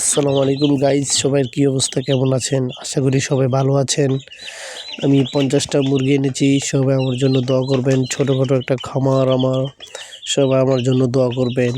আসসালামু আলাইকুম গাইজ সবার কি অবস্থা, কেমন আছেন? আশা করি সবাই ভালো আছেন। আমি পঞ্চাশটা মুরগি এনেছি, সবাই আমার জন্য দোয়া করবেন। ছোটোখাটো একটা খামার আমার, সবাই আমার জন্য দোয়া করবেন।